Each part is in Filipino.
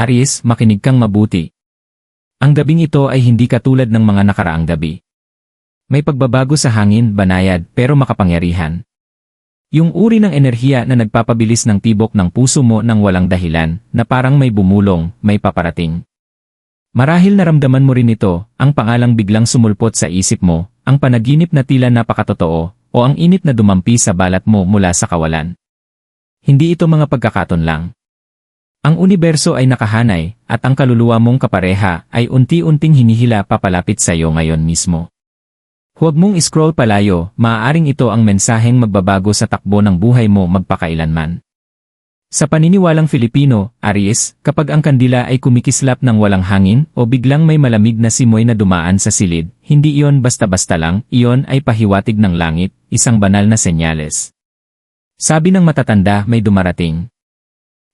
Aries, makinig kang mabuti. Ang gabing ito ay hindi katulad ng mga nakaraang gabi. May pagbabago sa hangin, banayad, pero makapangyarihan. Yung uri ng enerhiya na nagpapabilis ng tibok ng puso mo nang walang dahilan, na parang may bumulong, may paparating. Marahil naramdaman mo rin ito, ang pangalang biglang sumulpot sa isip mo, ang panaginip na tila napakatotoo, o ang init na dumampi sa balat mo mula sa kawalan. Hindi ito mga pagkakaton lang. Ang universo ay nakahanay, at ang kaluluwa mong kapareha ay unti-unting hinihila papalapit sa iyo ngayon mismo. Huwag mong scroll palayo, maaaring ito ang mensaheng magbabago sa takbo ng buhay mo magpakailanman. Sa paniniwalang Filipino, Aries, kapag ang kandila ay kumikislap ng walang hangin o biglang may malamig na simoy na dumaan sa silid, hindi iyon basta-basta lang, iyon ay pahiwatig ng langit, isang banal na senyales. Sabi ng matatanda may dumarating.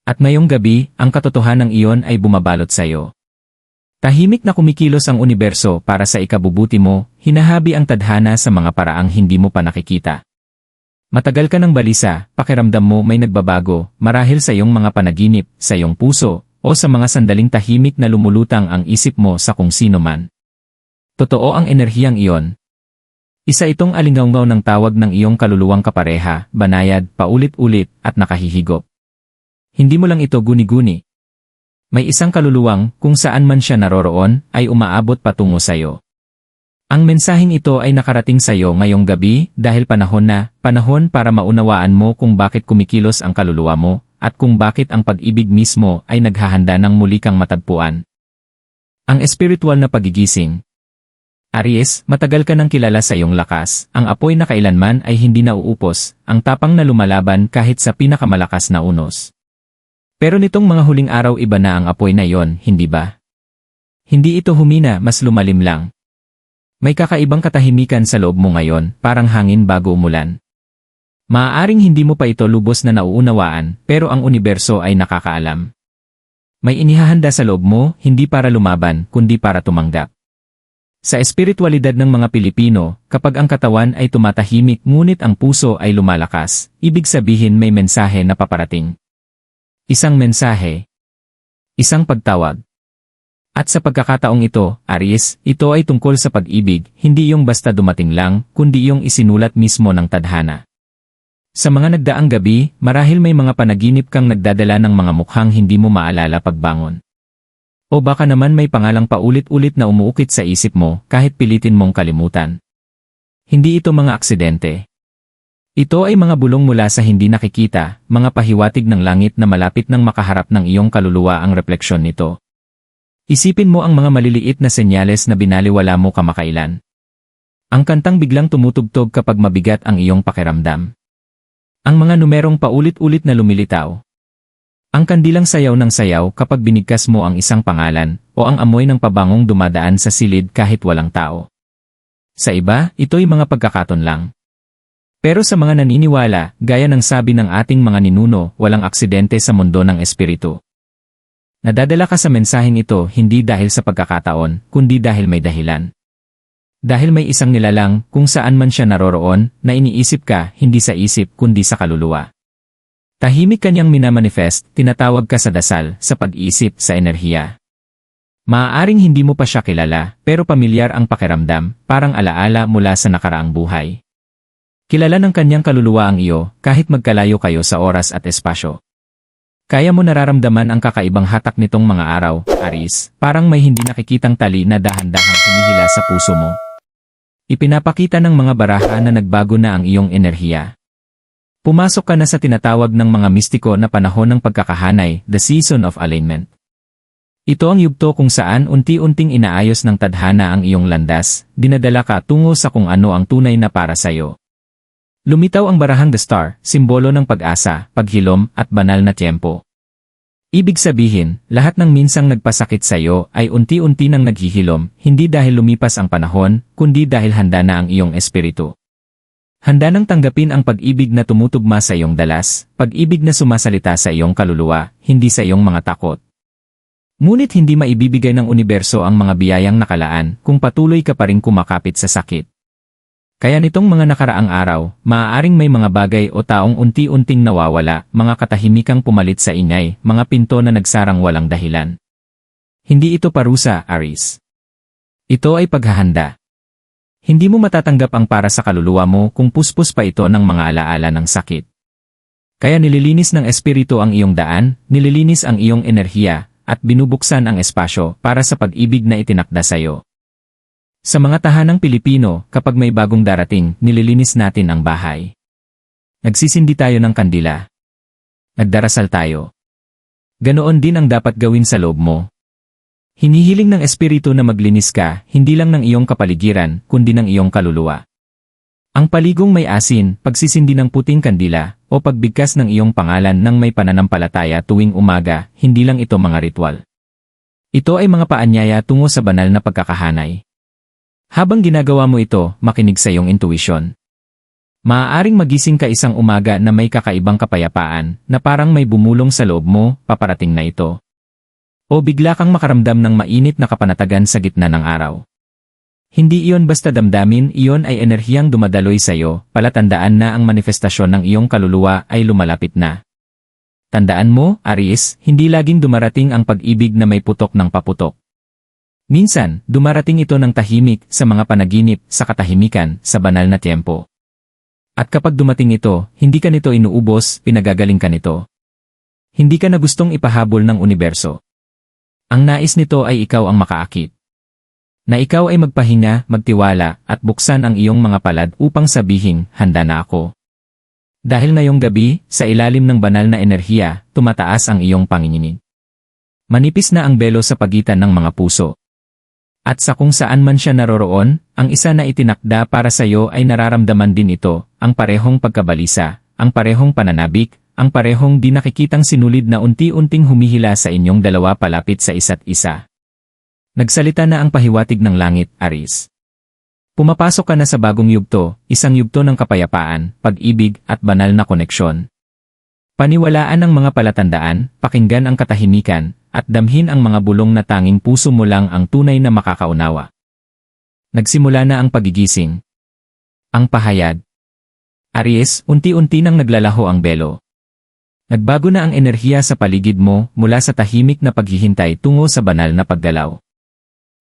At ngayong gabi, ang katotohanan ng iyon ay bumabalot sa iyo. Tahimik na kumikilos ang universo para sa ikabubuti mo, hinahabi ang tadhana sa mga paraang hindi mo pa nakikita. Matagal ka ng balisa, pakiramdam mo may nagbabago, marahil sa iyong mga panaginip, sa iyong puso, o sa mga sandaling tahimik na lumulutang ang isip mo sa kung sino man. Totoo ang enerhiyang iyon. Isa itong alingaungaw ng tawag ng iyong kaluluwang kapareha, banayad, paulit-ulit, at nakahihigop. Hindi mo lang ito guni-guni. May isang kaluluwang, kung saan man siya naroroon, ay umaabot patungo sa iyo. Ang mensaheng ito ay nakarating sa iyo ngayong gabi dahil panahon na, panahon para maunawaan mo kung bakit kumikilos ang kaluluwa mo, at kung bakit ang pag-ibig mismo ay naghahanda ng muli kang matagpuan. Ang espiritual na pagigising. Aries, matagal ka nang kilala sa iyong lakas, ang apoy na kailanman ay hindi nauupos, ang tapang na lumalaban kahit sa pinakamalakas na unos. Pero nitong mga huling araw iba na ang apoy na yon, hindi ba? Hindi ito humina, mas lumalim lang. May kakaibang katahimikan sa loob mo ngayon, parang hangin bago umulan. Maaaring hindi mo pa ito lubos na nauunawaan, pero ang universo ay nakakaalam. May inihahanda sa loob mo, hindi para lumaban, kundi para tumanggap. Sa espiritualidad ng mga Pilipino, kapag ang katawan ay tumatahimik ngunit ang puso ay lumalakas, ibig sabihin may mensahe na paparating. Isang mensahe. Isang pagtawag. At sa pagkakataong ito, Aries, ito ay tungkol sa pag-ibig, hindi yung basta dumating lang, kundi yung isinulat mismo ng tadhana. Sa mga nagdaang gabi, marahil may mga panaginip kang nagdadala ng mga mukhang hindi mo maalala pagbangon. O baka naman may pangalang paulit-ulit na umuukit sa isip mo kahit pilitin mong kalimutan. Hindi ito mga aksidente. Ito ay mga bulong mula sa hindi nakikita, mga pahiwatig ng langit na malapit nang makaharap ng iyong kaluluwa ang refleksyon nito. Isipin mo ang mga maliliit na senyales na binaliwala mo kamakailan. Ang kantang biglang tumutugtog kapag mabigat ang iyong pakiramdam. Ang mga numerong paulit-ulit na lumilitaw. Ang kandilang sayaw ng sayaw kapag binigkas mo ang isang pangalan, o ang amoy ng pabangong dumadaan sa silid kahit walang tao. Sa iba, ito'y mga pagkakaton lang. Pero sa mga naniniwala, gaya ng sabi ng ating mga ninuno, walang aksidente sa mundo ng espiritu. Nadadala ka sa mensaheng ito hindi dahil sa pagkakataon, kundi dahil may dahilan. Dahil may isang nilalang kung saan man siya naroroon na iniisip ka hindi sa isip kundi sa kaluluwa. Tahimik kanyang minamanifest, tinatawag ka sa dasal, sa pag-iisip, sa enerhiya. Maaaring hindi mo pa siya kilala, pero pamilyar ang pakiramdam, parang alaala mula sa nakaraang buhay. Kilala ng kanyang kaluluwa ang iyo kahit magkalayo kayo sa oras at espasyo. Kaya mo nararamdaman ang kakaibang hatak nitong mga araw, Aris, parang may hindi nakikitang tali na dahan-dahang humihila sa puso mo. Ipinapakita ng mga baraha na nagbago na ang iyong enerhiya. Pumasok ka na sa tinatawag ng mga mistiko na panahon ng pagkakahanay, the season of alignment. Ito ang yugto kung saan unti-unting inaayos ng tadhana ang iyong landas, dinadala ka tungo sa kung ano ang tunay na para sa iyo. Lumitaw ang barahang The Star, simbolo ng pag-asa, paghilom, at banal na tiyempo. Ibig sabihin, lahat ng minsang nagpasakit sa iyo ay unti-unti nang naghihilom, hindi dahil lumipas ang panahon, kundi dahil handa na ang iyong espiritu. Handa nang tanggapin ang pag-ibig na tumutugma sa iyong dalas, pag-ibig na sumasalita sa iyong kaluluwa, hindi sa iyong mga takot. Ngunit hindi maibibigay ng universo ang mga biyayang nakalaan kung patuloy ka pa rin kumakapit sa sakit. Kaya nitong mga nakaraang araw, maaaring may mga bagay o taong unti-unting nawawala, mga katahimikang pumalit sa ingay, mga pinto na nagsarang walang dahilan. Hindi ito parusa, Aris. Ito ay paghahanda. Hindi mo matatanggap ang para sa kaluluwa mo kung puspos pa ito ng mga alaala ng sakit. Kaya nililinis ng espiritu ang iyong daan, nililinis ang iyong enerhiya, at binubuksan ang espasyo para sa pag-ibig na itinakda sa iyo. Sa mga tahanang Pilipino, kapag may bagong darating, nililinis natin ang bahay. Nagsisindi tayo ng kandila. Nagdarasal tayo. Ganoon din ang dapat gawin sa loob mo. Hinihiling ng espiritu na maglinis ka, hindi lang ng iyong kapaligiran, kundi ng iyong kaluluwa. Ang paligong may asin, pagsisindi ng puting kandila, o pagbigkas ng iyong pangalan ng may pananampalataya tuwing umaga, hindi lang ito mga ritual. Ito ay mga paanyaya tungo sa banal na pagkakahanay. Habang ginagawa mo ito, makinig sa iyong intuition. Maaaring magising ka isang umaga na may kakaibang kapayapaan, na parang may bumulong sa loob mo, paparating na ito. O bigla kang makaramdam ng mainit na kapanatagan sa gitna ng araw. Hindi iyon basta damdamin, iyon ay enerhiyang dumadaloy sa iyo, palatandaan na ang manifestasyon ng iyong kaluluwa ay lumalapit na. Tandaan mo, Aries, hindi laging dumarating ang pag-ibig na may putok ng paputok. Minsan, dumarating ito ng tahimik sa mga panaginip, sa katahimikan, sa banal na tiempo. At kapag dumating ito, hindi ka nito inuubos, pinagagaling ka nito. Hindi ka na gustong ipahabol ng universo. Ang nais nito ay ikaw ang makaakit. Na ikaw ay magpahinga, magtiwala, at buksan ang iyong mga palad upang sabihin, handa na ako. Dahil ngayong gabi, sa ilalim ng banal na enerhiya, tumataas ang iyong panginginig. Manipis na ang belo sa pagitan ng mga puso. At sa kung saan man siya naroroon, ang isa na itinakda para sa iyo ay nararamdaman din ito, ang parehong pagkabalisa, ang parehong pananabik, ang parehong di nakikitang sinulid na unti-unting humihila sa inyong dalawa palapit sa isa't isa. Nagsalita na ang pahiwatig ng langit, Aris. Pumapasok ka na sa bagong yugto, isang yugto ng kapayapaan, pag-ibig, at banal na koneksyon. Paniwalaan ang mga palatandaan, pakinggan ang katahimikan, at damhin ang mga bulong na tanging puso mo lang ang tunay na makakaunawa. Nagsimula na ang pagigising. Ang pahayag. Aries, unti-unti nang naglalaho ang belo. Nagbago na ang enerhiya sa paligid mo mula sa tahimik na paghihintay tungo sa banal na paggalaw.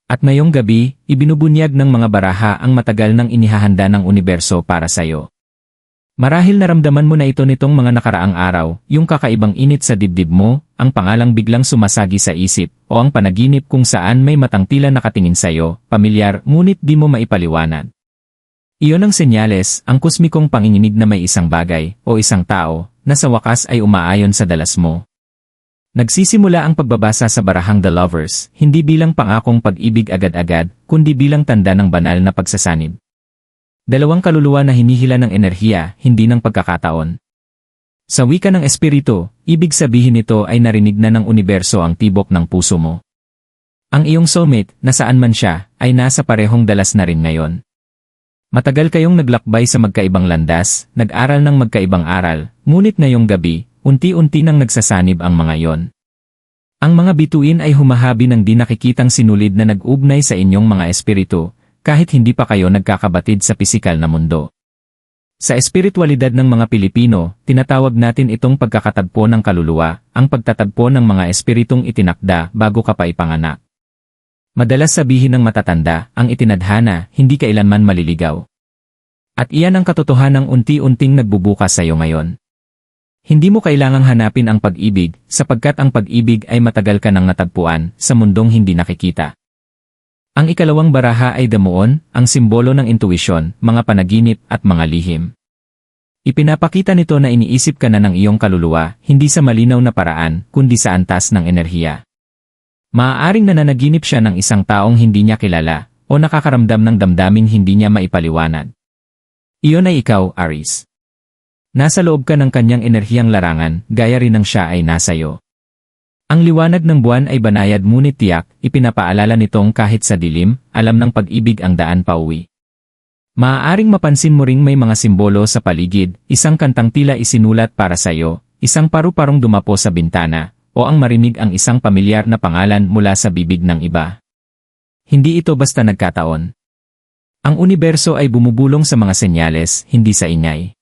At ngayong gabi, ibinubunyag ng mga baraha ang matagal nang inihahanda ng universo para sa iyo. Marahil naramdaman mo na ito nitong mga nakaraang araw, yung kakaibang init sa dibdib mo, ang pangalang biglang sumasagi sa isip, o ang panaginip kung saan may matang tila nakatingin sa'yo, pamilyar, ngunit di mo maipaliwanag. Iyon ang senyales, ang kusmikong panginginig na may isang bagay, o isang tao, na sa wakas ay umaayon sa dalas mo. Nagsisimula ang pagbabasa sa barahang The Lovers, hindi bilang pangakong pag-ibig agad-agad, kundi bilang tanda ng banal na pagsasanib. Dalawang kaluluwa na hinihila ng enerhiya, hindi ng pagkakataon. Sa wika ng espiritu, ibig sabihin nito ay narinig na ng universo ang tibok ng puso mo. Ang iyong soulmate, nasaan man siya, ay nasa parehong dalas na rin ngayon. Matagal kayong naglakbay sa magkaibang landas, nag-aral ng magkaibang aral, ngunit ngayong gabi, unti-unti nang nagsasanib ang mga yon. Ang mga bituin ay humahabi ng di nakikitang sinulid na nag-ugnay sa inyong mga espiritu, kahit hindi pa kayo nagkakabatid sa pisikal na mundo. Sa espiritualidad ng mga Pilipino, tinatawag natin itong pagkakatagpo ng kaluluwa, ang pagtatagpo ng mga espiritong itinakda bago ka pa ipanganak. Madalas sabihin ng matatanda, ang itinadhana, hindi kailanman maliligaw. At iyan ang katotohanang unti-unting nagbubukas sa iyo ngayon. Hindi mo kailangang hanapin ang pag-ibig, sapagkat ang pag-ibig ay matagal ka nang natagpuan sa mundong hindi nakikita. Ang ikalawang baraha ay damuon, ang simbolo ng intuisyon, mga panaginip at mga lihim. Ipinapakita nito na iniisip ka na ng iyong kaluluwa, hindi sa malinaw na paraan, kundi sa antas ng enerhiya. Maaaring nananaginip siya ng isang taong hindi niya kilala, o nakakaramdam ng damdaming hindi niya maipaliwanag. Iyon ay ikaw, Aris. Nasa loob ka ng kanyang enerhiyang larangan, gaya rin ng siya ay nasa iyo. Ang liwanag ng buwan ay banayad ngunit tiyak, ipinapaalala nitong kahit sa dilim, alam ng pag-ibig ang daan pauwi. Maaaring mapansin mo ring may mga simbolo sa paligid, isang kantang tila isinulat para sa iyo, isang paru-parong dumapo sa bintana, o ang marinig ang isang pamilyar na pangalan mula sa bibig ng iba. Hindi ito basta nagkataon. Ang universo ay bumubulong sa mga senyales, hindi sa ingay.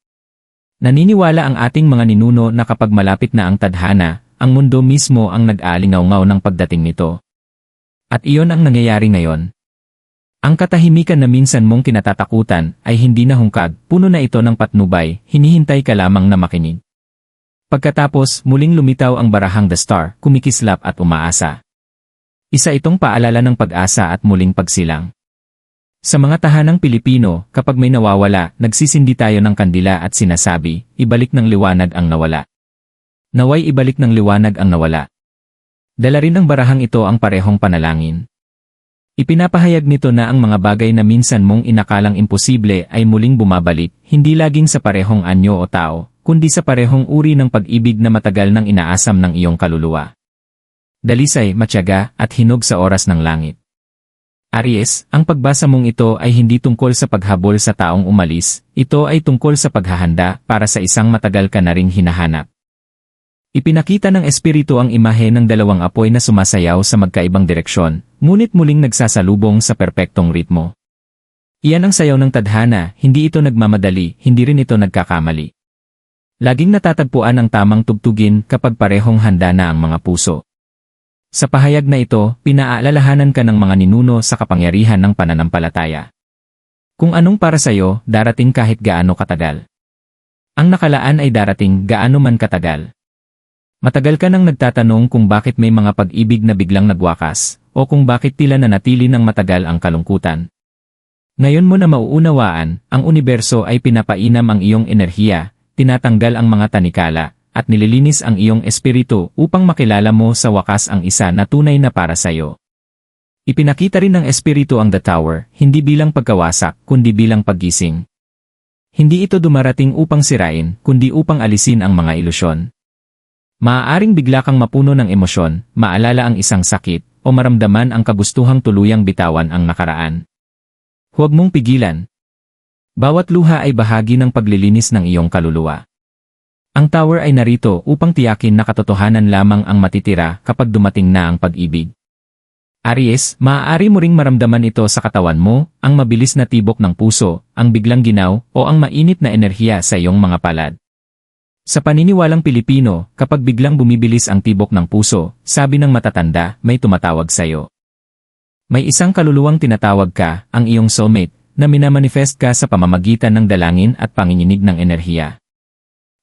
Naniniwala ang ating mga ninuno na kapag malapit na ang tadhana, ang mundo mismo ang nag-aalingaw-ngaw ng pagdating nito. At iyon ang nangyayari ngayon. Ang katahimikan na minsan mong kinatatakutan ay hindi na hungkag, puno na ito ng patnubay, hinihintay ka lamang na makinig. Pagkatapos, muling lumitaw ang barahang The Star, kumikislap at umaasa. Isa itong paalala ng pag-asa at muling pagsilang. Sa mga tahanang Pilipino, kapag may nawawala, nagsisindi tayo ng kandila at sinasabi, ibalik ng liwanag ang nawala. Naway ibalik ng liwanag ang nawala. Dala rin ng barahang ito ang parehong panalangin. Ipinapahayag nito na ang mga bagay na minsan mong inakalang imposible ay muling bumabalik, hindi laging sa parehong anyo o tao, kundi sa parehong uri ng pag-ibig na matagal nang inaasam ng iyong kaluluwa. Dalisay, matyaga, at hinog sa oras ng langit. Aries, ang pagbasa mong ito ay hindi tungkol sa paghabol sa taong umalis, ito ay tungkol sa paghahanda para sa isang matagal ka na ring hinahanap. Ipinakita ng espiritu ang imahe ng dalawang apoy na sumasayaw sa magkaibang direksyon, ngunit muling nagsasalubong sa perpektong ritmo. Iyan ang sayaw ng tadhana, hindi ito nagmamadali, hindi rin ito nagkakamali. Laging natatagpuan ang tamang tugtugin kapag parehong handa na ang mga puso. Sa pahayag na ito, pinaalalahanan ka ng mga ninuno sa kapangyarihan ng pananampalataya. Kung anong para sa'yo, darating kahit gaano katagal. Ang nakalaan ay darating gaano man katagal. Matagal ka nang nagtatanong kung bakit may mga pag-ibig na biglang nagwakas, o kung bakit tila nanatili ng matagal ang kalungkutan. Ngayon mo na mauunawaan, ang universo ay pinapainam ang iyong enerhiya, tinatanggal ang mga tanikala, at nililinis ang iyong espiritu upang makilala mo sa wakas ang isa na tunay na para sa iyo. Ipinakita rin ng espiritu ang The Tower, hindi bilang pagkawasak, kundi bilang paggising. Hindi ito dumarating upang sirain, kundi upang alisin ang mga ilusyon. Maaaring bigla kang mapuno ng emosyon, maalala ang isang sakit, o maramdaman ang kagustuhang tuluyang bitawan ang nakaraan. Huwag mong pigilan. Bawat luha ay bahagi ng paglilinis ng iyong kaluluwa. Ang tower ay narito upang tiyakin na katotohanan lamang ang matitira kapag dumating na ang pag-ibig. Aries, maaari mo ring maramdaman ito sa katawan mo, ang mabilis na tibok ng puso, ang biglang ginaw, o ang mainit na enerhiya sa iyong mga palad. Sa paniniwalang Pilipino, kapag biglang bumibilis ang tibok ng puso, sabi ng matatanda, may tumatawag sa'yo. May isang kaluluwang tinatawag ka, ang iyong soulmate, na minamanifest ka sa pamamagitan ng dalangin at panginginig ng enerhiya.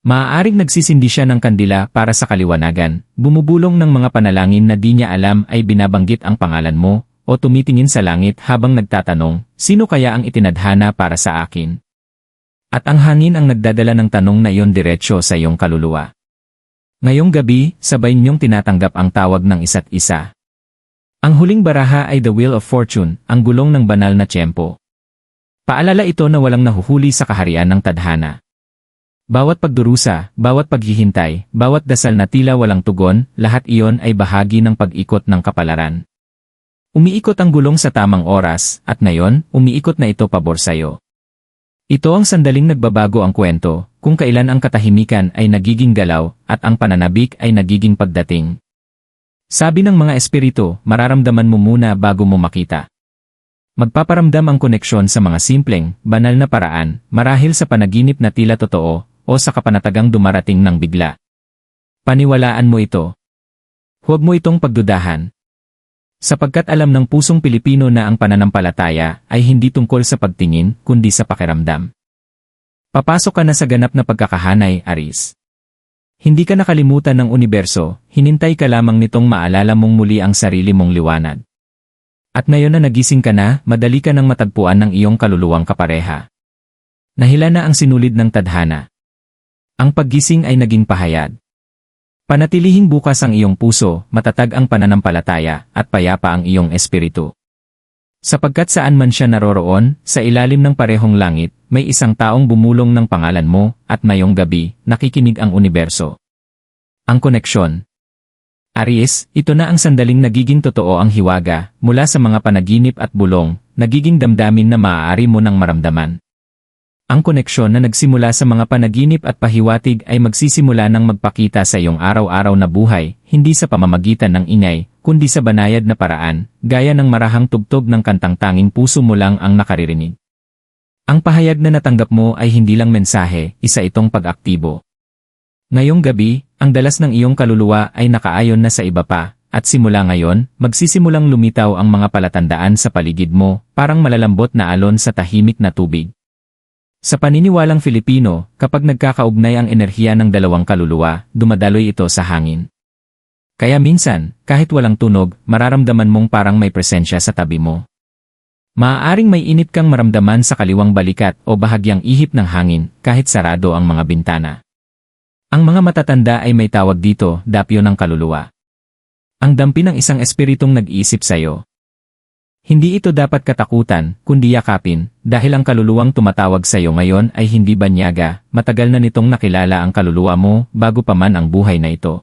Maaaring nagsisindi siya ng kandila para sa kaliwanagan, bumubulong ng mga panalangin na di niya alam ay binabanggit ang pangalan mo, o tumitingin sa langit habang nagtatanong, sino kaya ang itinadhana para sa akin? At ang hangin ang nagdadala ng tanong na iyon diretsyo sa iyong kaluluwa. Ngayong gabi, sabay niyong tinatanggap ang tawag ng isa't isa. Ang huling baraha ay The Wheel of Fortune, ang gulong ng banal na tiyempo. Paalala ito na walang nahuhuli sa kaharian ng tadhana. Bawat pagdurusa, bawat paghihintay, bawat dasal na tila walang tugon, lahat iyon ay bahagi ng pag-ikot ng kapalaran. Umiikot ang gulong sa tamang oras, at ngayon, umiikot na ito pabor sa'yo. Ito ang sandaling nagbabago ang kwento, kung kailan ang katahimikan ay nagiging galaw at ang pananabik ay nagiging pagdating. Sabi ng mga espiritu, mararamdaman mo muna bago mo makita. Magpaparamdam ang koneksyon sa mga simpleng, banal na paraan, marahil sa panaginip na tila totoo, o sa kapanatagang dumarating ng bigla. Paniwalaan mo ito. Huwag mo itong pagdudahan, Sapagkat alam ng pusong Pilipino na ang pananampalataya ay hindi tungkol sa pagtingin kundi sa pakiramdam. Papasok ka na sa ganap na pagkakahanay, Aris. Hindi ka nakalimutan ng universo, hinintay ka lamang nitong maalala mong muli ang sarili mong liwanag. At ngayon na nagising ka na, madali ka nang matagpuan ng iyong kaluluwang kapareha. Nahila na ang sinulid ng tadhana. Ang paggising ay naging pahayag. Panatilihing bukas ang iyong puso, matatag ang pananampalataya, at payapa ang iyong espiritu. Sapagkat saan man siya naroroon, sa ilalim ng parehong langit, may isang taong bumulong ng pangalan mo, at mayong gabi, nakikinig ang universo. Ang koneksyon. Aries, ito na ang sandaling nagiging totoo ang hiwaga, mula sa mga panaginip at bulong, nagiging damdamin na maaari mo nang maramdaman. Ang koneksyon na nagsimula sa mga panaginip at pahiwatig ay magsisimula ng magpakita sa iyong araw-araw na buhay, hindi sa pamamagitan ng ingay, kundi sa banayad na paraan, gaya ng marahang tugtog ng kantang tanging puso mo lang ang nakaririnig. Ang pahayag na natanggap mo ay hindi lang mensahe, isa itong pag-aktibo. Ngayong gabi, ang dalas ng iyong kaluluwa ay nakaayon na sa iba pa, at simula ngayon, magsisimulang lumitaw ang mga palatandaan sa paligid mo, parang malalambot na alon sa tahimik na tubig. Sa paniniwalang Filipino, kapag nagkakaugnay ang enerhiya ng dalawang kaluluwa, dumadaloy ito sa hangin. Kaya minsan, kahit walang tunog, mararamdaman mong parang may presensya sa tabi mo. Maaaring may init kang maramdaman sa kaliwang balikat o bahagyang ihip ng hangin kahit sarado ang mga bintana. Ang mga matatanda ay may tawag dito, dapyo ng kaluluwa. Ang dampi ng isang espiritong nag-iisip sa'yo. Hindi ito dapat katakutan, kundi yakapin, dahil ang kaluluwang tumatawag sa'yo ngayon ay hindi banyaga, matagal na nitong nakilala ang kaluluwa mo bago pa man ang buhay na ito.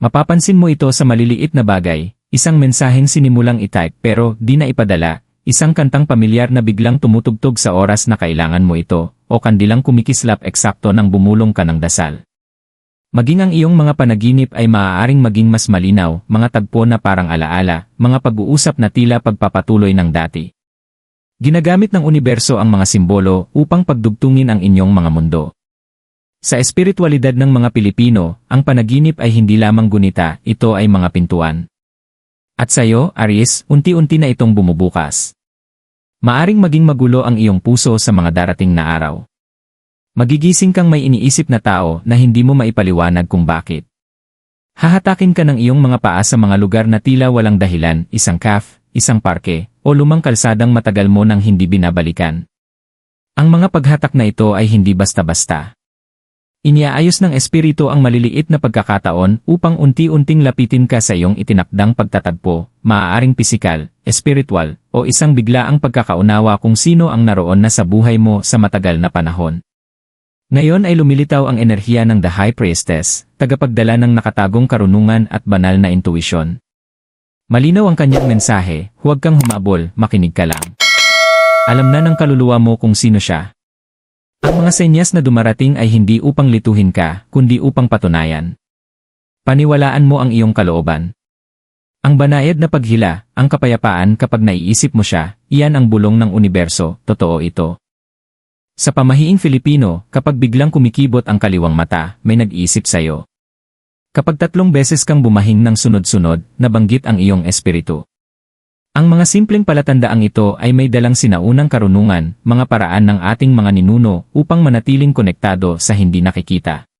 Mapapansin mo ito sa maliliit na bagay, isang mensaheng sinimulang itype pero di na ipadala, isang kantang pamilyar na biglang tumutugtog sa oras na kailangan mo ito, o kandilang kumikislap eksakto nang bumulong ka ng dasal. Maging ang iyong mga panaginip ay maaaring maging mas malinaw, mga tagpo na parang alaala, mga pag-uusap na tila pagpapatuloy ng dati. Ginagamit ng universo ang mga simbolo upang pagdugtungin ang inyong mga mundo. Sa espiritualidad ng mga Pilipino, ang panaginip ay hindi lamang gunita, ito ay mga pintuan. At sayo, Aries, unti-unti na itong bumubukas. Maaring maging magulo ang iyong puso sa mga darating na araw. Magigising kang may iniisip na tao na hindi mo maipaliwanag kung bakit. Hahatakin ka ng iyong mga paa sa mga lugar na tila walang dahilan, isang caf, isang parke, o lumang kalsadang matagal mo nang hindi binabalikan. Ang mga paghatak na ito ay hindi basta-basta. Iniaayos ng espiritu ang maliliit na pagkakataon upang unti-unting lapitin ka sa iyong itinakdang pagtatagpo, maaaring pisikal, espiritual, o isang biglaang pagkakaunawa kung sino ang naroon na sa buhay mo sa matagal na panahon. Ngayon ay lumilitaw ang enerhiya ng The High Priestess, tagapagdala ng nakatagong karunungan at banal na intuisyon. Malinaw ang kanyang mensahe, huwag kang humabol, makinig ka lang. Alam na ng kaluluwa mo kung sino siya, ang mga senyas na dumarating ay hindi upang lituhin ka, kundi upang patunayan. Paniwalaan mo ang iyong kalooban. Ang banayad na paghila, ang kapayapaan kapag naiisip mo siya, iyan ang bulong ng universo, totoo ito. Sa pamahiing Filipino, kapag biglang kumikibot ang kaliwang mata, may nag-iisip sa'yo. Kapag tatlong beses kang bumahing ng sunod-sunod, nabanggit ang iyong espiritu. Ang mga simpleng palatandaang ito ay may dalang sinaunang karunungan, mga paraan ng ating mga ninuno upang manatiling konektado sa hindi nakikita.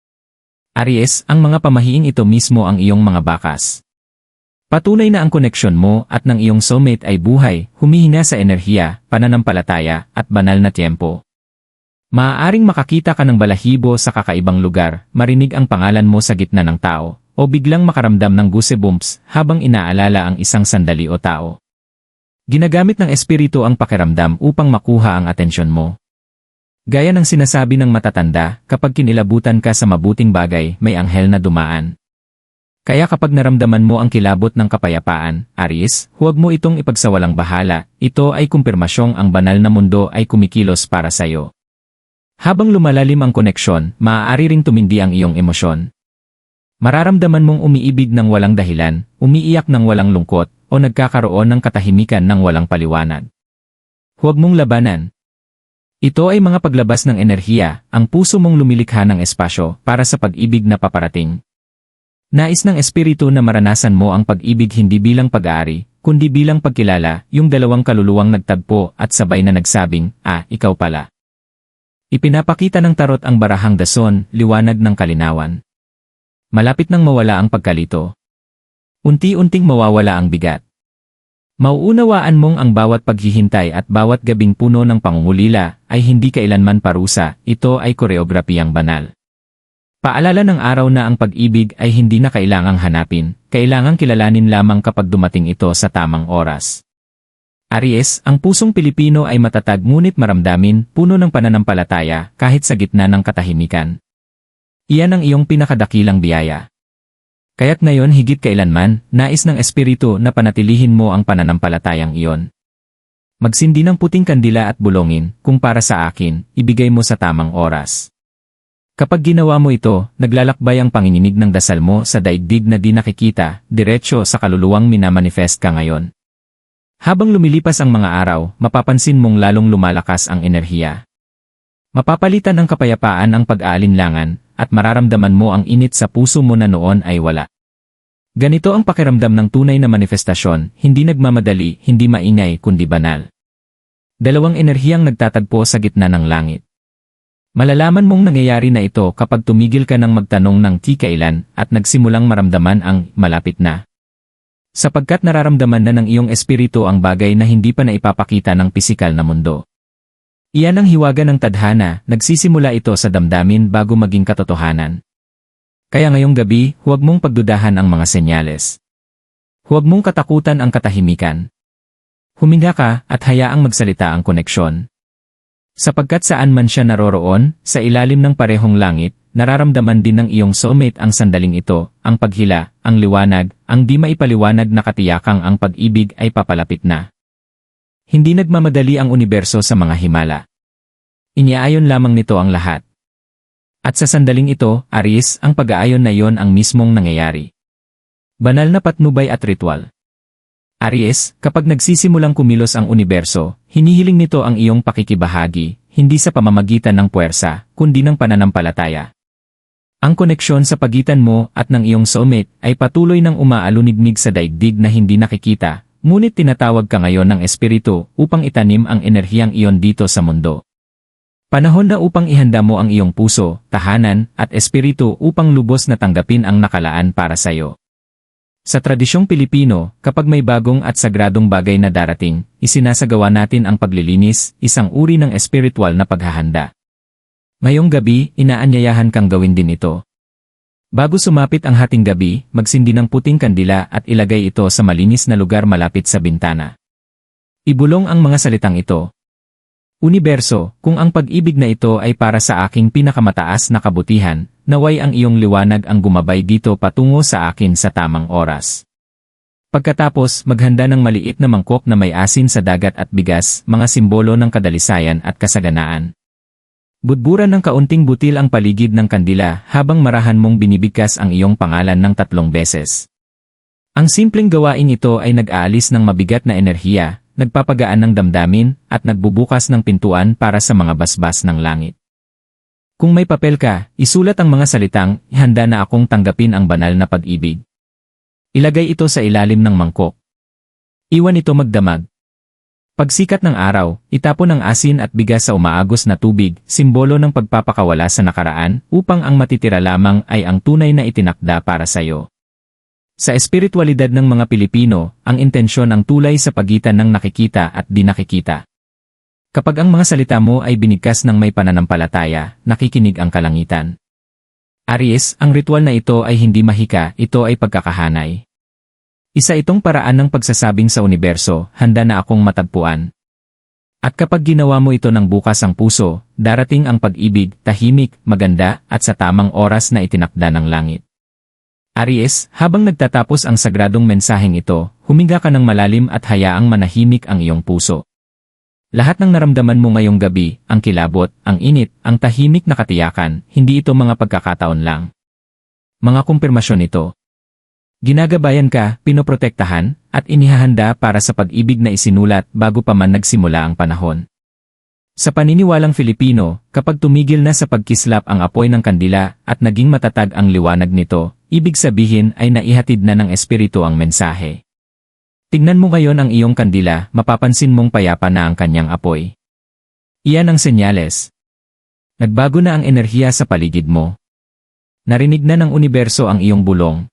Aries, ang mga pamahiing ito mismo ang iyong mga bakas. Patunay na ang koneksyon mo at ng iyong soulmate ay buhay, humihina sa enerhiya, pananampalataya, at banal na tiempo. Maaaring makakita ka ng balahibo sa kakaibang lugar, marinig ang pangalan mo sa gitna ng tao, o biglang makaramdam ng goosebumps habang inaalala ang isang sandali o tao. Ginagamit ng espiritu ang pakiramdam upang makuha ang atensyon mo. Gaya ng sinasabi ng matatanda, kapag kinilabutan ka sa mabuting bagay, may anghel na dumaan. Kaya kapag naramdaman mo ang kilabot ng kapayapaan, Aries, huwag mo itong ipagsawalang bahala, ito ay kumpirmasyong ang banal na mundo ay kumikilos para sa'yo. Habang lumalalim ang koneksyon, maaari ring tumindi ang iyong emosyon. Mararamdaman mong umiibig ng walang dahilan, umiiyak ng walang lungkot, o nagkakaroon ng katahimikan ng walang paliwanag. Huwag mong labanan. Ito ay mga paglabas ng enerhiya, ang puso mong lumilikha ng espasyo para sa pag-ibig na paparating. Nais ng espiritu na maranasan mo ang pag-ibig hindi bilang pag-aari, kundi bilang pagkilala, yung dalawang kaluluwang nagtagpo at sabay na nagsabing, ah, ikaw pala. Ipinapakita ng tarot ang barahang dason, liwanag ng kalinawan. Malapit nang mawala ang pagkalito, Unti-unting mawawala ang bigat. Mauunawaan mong ang bawat paghihintay at bawat gabing puno ng pangungulila ay hindi kailanman parusa, ito ay koreograpiyang banal. Paalala ng araw na ang pag-ibig ay hindi na kailangang hanapin, kailangang kilalanin lamang kapag dumating ito sa tamang oras. Aries, ang pusong Pilipino ay matatag ngunit maramdamin, puno ng pananampalataya, kahit sa gitna ng katahimikan. Iyan ang iyong pinakadakilang biyaya. Kaya't ngayon higit kailanman, nais ng espiritu na panatilihin mo ang pananampalatayang iyon. Magsindi ng puting kandila at bulongin, kung para sa akin, ibigay mo sa tamang oras. Kapag ginawa mo ito, naglalakbay ang panginginig ng dasal mo sa daigdig na di nakikita, diretsyo sa kaluluwang minamanifest ka ngayon. Habang lumilipas ang mga araw, mapapansin mong lalong lumalakas ang enerhiya. Mapapalitan ng kapayapaan ang pag-aalinlangan, at mararamdaman mo ang init sa puso mo na noon ay wala. Ganito ang pakiramdam ng tunay na manifestasyon, hindi nagmamadali, hindi maingay, kundi banal. Dalawang enerhiyang nagtatagpo sa gitna ng langit. Malalaman mong nangyayari na ito kapag tumigil ka ng magtanong ng ti kailan at nagsimulang maramdaman ang malapit na. Sapagkat nararamdaman na ng iyong espiritu ang bagay na hindi pa naipapakita ng pisikal na mundo. Iyan ang hiwaga ng tadhana, nagsisimula ito sa damdamin bago maging katotohanan. Kaya ngayong gabi, huwag mong pagdudahan ang mga senyales. Huwag mong katakutan ang katahimikan. Huminga ka at hayaang magsalita ang koneksyon. Sapagkat saan man siya naroroon, sa ilalim ng parehong langit, nararamdaman din ng iyong soulmate ang sandaling ito, ang paghila, ang liwanag, ang di maipaliwanag na katiyakang ang pag-ibig ay papalapit na. Hindi nagmamadali ang universo sa mga himala. Iniaayon lamang nito ang lahat. At sa sandaling ito, Aries, ang pag-aayon na iyon ang mismong nangyayari. Banal na patnubay at ritual. Aries, kapag nagsisimulang kumilos ang universo, hinihiling nito ang iyong pakikibahagi, hindi sa pamamagitan ng puwersa, kundi ng pananampalataya. Ang koneksyon sa pagitan mo at ng iyong soulmate ay patuloy ng umaalunignig sa daigdig na hindi nakikita, ngunit tinatawag ka ngayon ng espiritu upang itanim ang enerhiyang iyon dito sa mundo. Panahon na upang ihanda mo ang iyong puso, tahanan, at espiritu upang lubos na tanggapin ang nakalaan para sa iyo. Sa tradisyong Pilipino, kapag may bagong at sagradong bagay na darating, isinasagawa natin ang paglilinis, isang uri ng espiritual na paghahanda. Ngayong gabi, inaanyayahan kang gawin din ito. Bago sumapit ang hating gabi, magsindi ng puting kandila at ilagay ito sa malinis na lugar malapit sa bintana. Ibulong ang mga salitang ito. Universo, kung ang pag-ibig na ito ay para sa aking pinakamataas na kabutihan, naway ang iyong liwanag ang gumabay dito patungo sa akin sa tamang oras. Pagkatapos, maghanda ng maliit na mangkok na may asin sa dagat at bigas, mga simbolo ng kadalisayan at kasaganaan. Budburan ng kaunting butil ang paligid ng kandila habang marahan mong binibigkas ang iyong pangalan ng tatlong beses. Ang simpleng gawain ito ay nag-aalis ng mabigat na enerhiya, nagpapagaan ng damdamin, at nagbubukas ng pintuan para sa mga basbas ng langit. Kung may papel ka, isulat ang mga salitang, handa na akong tanggapin ang banal na pag-ibig. Ilagay ito sa ilalim ng mangkok. Iwan ito magdamag. Pagsikat ng araw, itapon ang asin at bigas sa umaagos na tubig, simbolo ng pagpapakawala sa nakaraan, upang ang matitira lamang ay ang tunay na itinakda para sa iyo. Sa espiritualidad ng mga Pilipino, ang intensyon ang tulay sa pagitan ng nakikita at di nakikita. Kapag ang mga salita mo ay binigkas ng may pananampalataya, nakikinig ang kalangitan. Aries, ang ritual na ito ay hindi mahika, ito ay pagkakahanay. Isa itong paraan ng pagsasabing sa universo, handa na akong matagpuan. At kapag ginawa mo ito ng bukas ang puso, darating ang pag-ibig, tahimik, maganda, at sa tamang oras na itinakda ng langit. Aries, habang nagtatapos ang sagradong mensaheng ito, huminga ka ng malalim at hayaang manahimik ang iyong puso. Lahat ng naramdaman mo ngayong gabi, ang kilabot, ang init, ang tahimik na katiyakan, hindi ito mga pagkakataon lang. Mga kumpirmasyon ito. Ginagabayan ka, pinoprotektahan, at inihahanda para sa pag-ibig na isinulat bago pa man nagsimula ang panahon. Sa paniniwalang Filipino, kapag tumigil na sa pagkislap ang apoy ng kandila at naging matatag ang liwanag nito, ibig sabihin ay naihatid na ng Espiritu ang mensahe. Tignan mo ngayon ang iyong kandila, mapapansin mong payapa na ang kanyang apoy. Iyan ang senyales. Nagbago na ang enerhiya sa paligid mo. Narinig na ng universo ang iyong bulong,